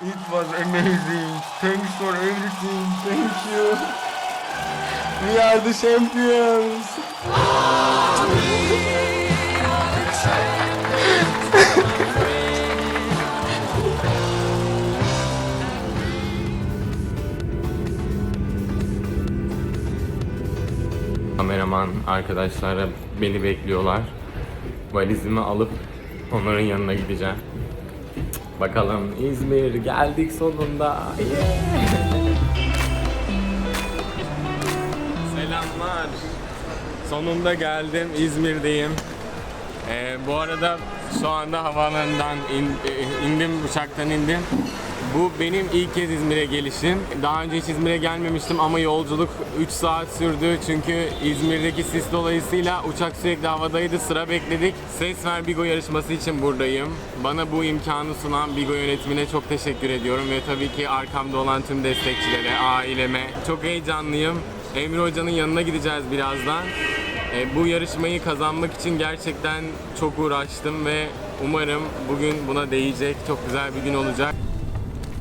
It was amazing. Thanks for everything. Thank you. We are the champions. Kameraman arkadaşlar beni bekliyorlar. Valizimi alıp onların yanına gideceğim. Bakalım İzmir geldik sonunda. Selamlar. Sonunda geldim İzmir'deyim. Ee, bu arada şu anda havaalanından in- e, indim, uçaktan indim. Bu benim ilk kez İzmir'e gelişim. Daha önce hiç İzmir'e gelmemiştim ama yolculuk 3 saat sürdü. Çünkü İzmir'deki sis dolayısıyla uçak sürekli havadaydı. Sıra bekledik. Ses Ver Bigo yarışması için buradayım. Bana bu imkanı sunan Bigo yönetimine çok teşekkür ediyorum ve tabii ki arkamda olan tüm destekçilere, aileme. Çok heyecanlıyım. Emre Hoca'nın yanına gideceğiz birazdan. E, bu yarışmayı kazanmak için gerçekten çok uğraştım ve umarım bugün buna değecek. Çok güzel bir gün olacak.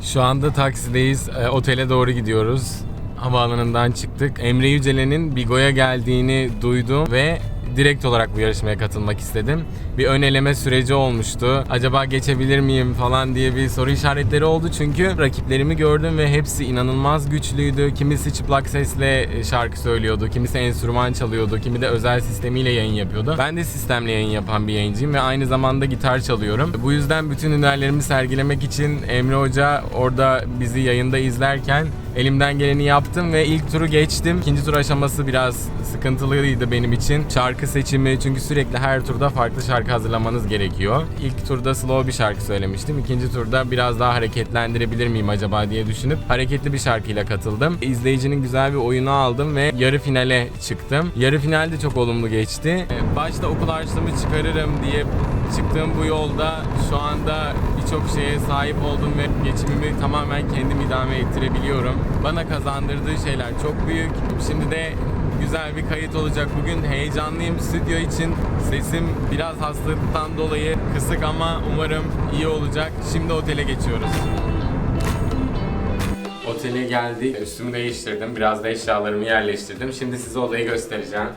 Şu anda taksideyiz. E, otele doğru gidiyoruz. Havaalanından çıktık. Emre Yücelen'in Bigo'ya geldiğini duydum ve direkt olarak bu yarışmaya katılmak istedim. Bir ön eleme süreci olmuştu. Acaba geçebilir miyim falan diye bir soru işaretleri oldu. Çünkü rakiplerimi gördüm ve hepsi inanılmaz güçlüydü. Kimisi çıplak sesle şarkı söylüyordu, kimisi enstrüman çalıyordu, kimi de özel sistemiyle yayın yapıyordu. Ben de sistemle yayın yapan bir yayıncıyım ve aynı zamanda gitar çalıyorum. Bu yüzden bütün hünerlerimi sergilemek için Emre Hoca orada bizi yayında izlerken elimden geleni yaptım ve ilk turu geçtim. İkinci tur aşaması biraz sıkıntılıydı benim için. Şarkı seçimi çünkü sürekli her turda farklı şarkı hazırlamanız gerekiyor. İlk turda slow bir şarkı söylemiştim. İkinci turda biraz daha hareketlendirebilir miyim acaba diye düşünüp hareketli bir şarkıyla katıldım. İzleyicinin güzel bir oyunu aldım ve yarı finale çıktım. Yarı finalde çok olumlu geçti. Ee, Başta okul harçlığımı çıkarırım diye çıktığım bu yolda şu anda birçok şeye sahip oldum ve geçimimi tamamen kendim idame ettirebiliyorum. Bana kazandırdığı şeyler çok büyük. Şimdi de güzel bir kayıt olacak bugün. Heyecanlıyım stüdyo için. Sesim biraz hastalıktan dolayı kısık ama umarım iyi olacak. Şimdi otele geçiyoruz. Otele geldik. Üstümü değiştirdim. Biraz da eşyalarımı yerleştirdim. Şimdi size odayı göstereceğim.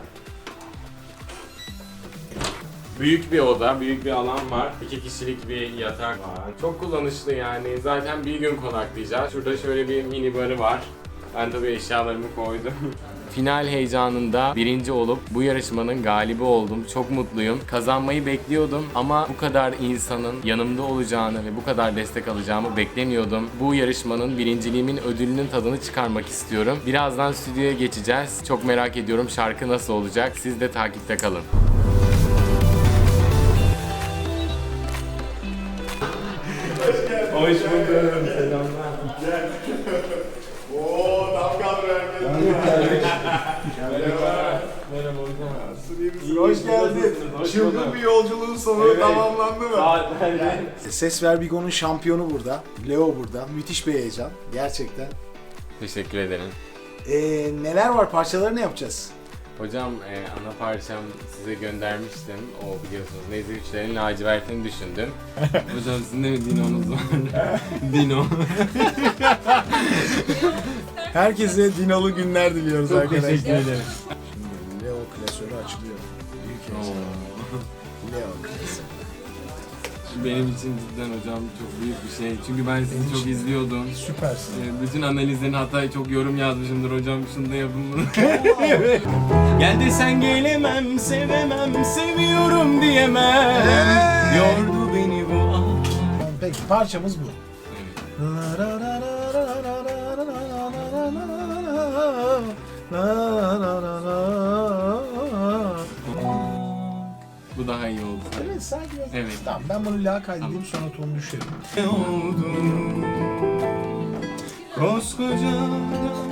Büyük bir oda, büyük bir alan var. İki kişilik bir yatak var. Çok kullanışlı yani. Zaten bir gün konaklayacağız. Şurada şöyle bir mini barı var. Ben tabii eşyalarımı koydum. Final heyecanında birinci olup bu yarışmanın galibi oldum. Çok mutluyum. Kazanmayı bekliyordum ama bu kadar insanın yanımda olacağını ve bu kadar destek alacağımı beklemiyordum. Bu yarışmanın birinciliğimin ödülünün tadını çıkarmak istiyorum. Birazdan stüdyoya geçeceğiz. Çok merak ediyorum şarkı nasıl olacak. Siz de takipte kalın. Hoş bulduk. Selamlar. Oo, tam kadro herkes. Merhaba hocam. Hoş geldin. Hoş Çılgın bulduk. bir yolculuğun sonu Evet. tamamlandı mı? Saatlerce. Ses Ver Bigo'nun şampiyonu burada. Leo burada. Müthiş bir heyecan. Gerçekten. Teşekkür ederim. Ee, neler var? Parçaları ne yapacağız? Hocam e, ana parçam size göndermiştim. O biliyorsunuz Nezih Üçler'in lacivertini düşündüm. Hocam sizin de mi Dino'nuz var? Dino. Herkese dinalı günler diliyoruz Çok arkadaşlar. teşekkür ederim. Benim için cidden hocam çok büyük bir şey. Çünkü ben sizi çok izliyordum. Süpersin. E, Bütün analizlerin hatta çok yorum yazmışımdır hocam şunu da yapın bunu. Gel desen gelemem, sevemem, seviyorum diyemem. Yordu beni bu an. Peki parçamız bu. Bu daha iyi oldu. Evet sanki biraz- Evet. Tamam ben bunu la kaydedeyim sonra tonu düşerim. Ne oldu? Koskoca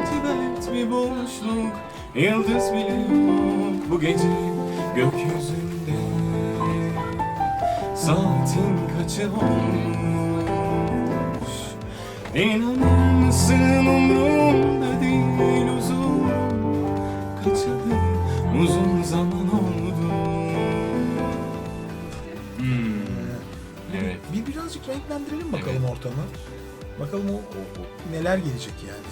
Tibet bir boşluk Yıldız bile yok bu gece gökyüzünde Saatin kaçı olmuş İnanır mısın renklendirelim bakalım ortamı. Bakalım o, o- o neler gelecek yani.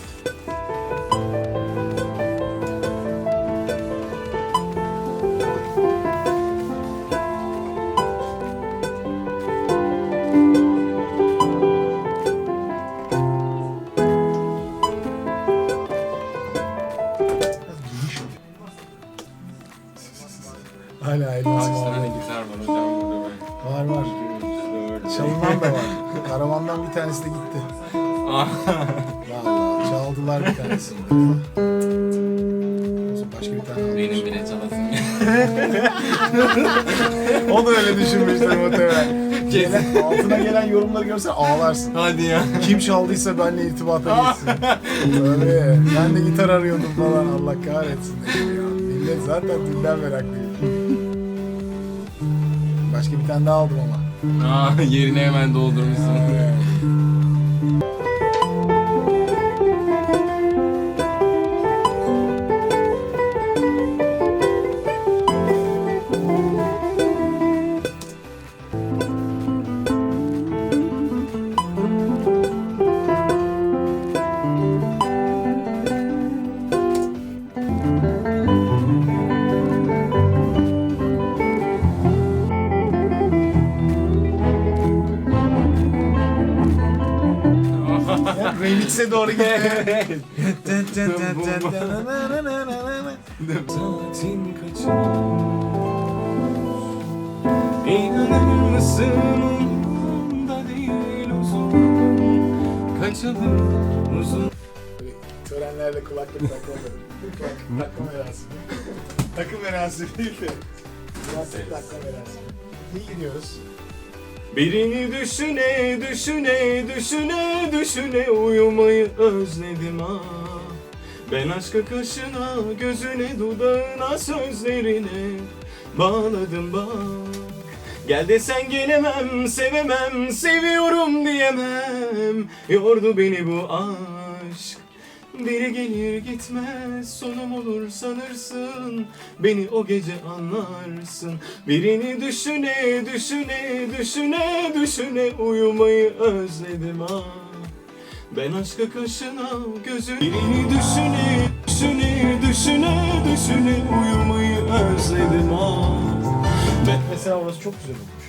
Hala elmas? Var var. Çalınan da var. Karavandan bir tanesi de gitti. Vallahi çaldılar bir tanesini. Olsun, Başka bir tane almış. Benim bile çalasım. O da öyle düşünmüştür muhtemelen. Gelen, altına gelen yorumları görsen ağlarsın. Hadi ya. Kim çaldıysa benimle irtibata geçsin. Tabii. Ben de gitar arıyordum falan. Allah kahretsin dedim ya. Millet zaten dilden meraklıydı. Başka bir tane daha aldım ama. Aa, yerini hemen doldurmuşsun. Remix'e doğru uzun Törenlerde kulaklık takmadı. Kulaklık takma merasimi. Takım merasimi değil de. Kulaklık takma merasimi. İyi gidiyoruz. Birini düşüne düşüne düşüne düşüne uyumayı özledim ha Ben aşka kaşına gözüne dudağına sözlerine bağladım bak. Gel desen gelemem sevemem seviyorum diyemem. Yordu beni bu aşk biri gelir gitmez sonum olur sanırsın. Beni o gece anlarsın. Birini düşüne düşüne düşüne düşüne Uyumayı özledim ha Ben aşka kaşına gözü Birini düşüne düşüne düşüne düşüne Uyumayı özledim ha Ben Mesela orası çok güzel olmuş.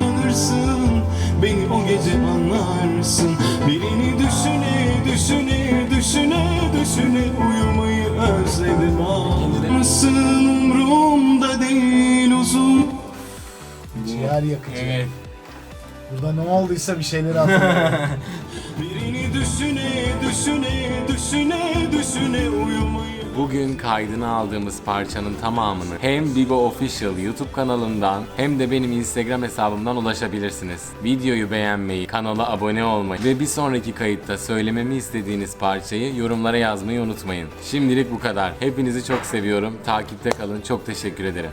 Anlarsın Beni o gece anlarsın. Birini düşüne düşüne düşüne düşüne Uyumayı özledim Mısın umrumda değil uzun Ciğer yakıcı. Evet Burada ne olduysa bir şeyleri hatırlıyorum. Birini düşüne düşüne düşüne düşüne uyumayı Bugün kaydını aldığımız parçanın tamamını hem Bibo Official YouTube kanalından hem de benim Instagram hesabımdan ulaşabilirsiniz. Videoyu beğenmeyi, kanala abone olmayı ve bir sonraki kayıtta söylememi istediğiniz parçayı yorumlara yazmayı unutmayın. Şimdilik bu kadar. Hepinizi çok seviyorum. Takipte kalın. Çok teşekkür ederim.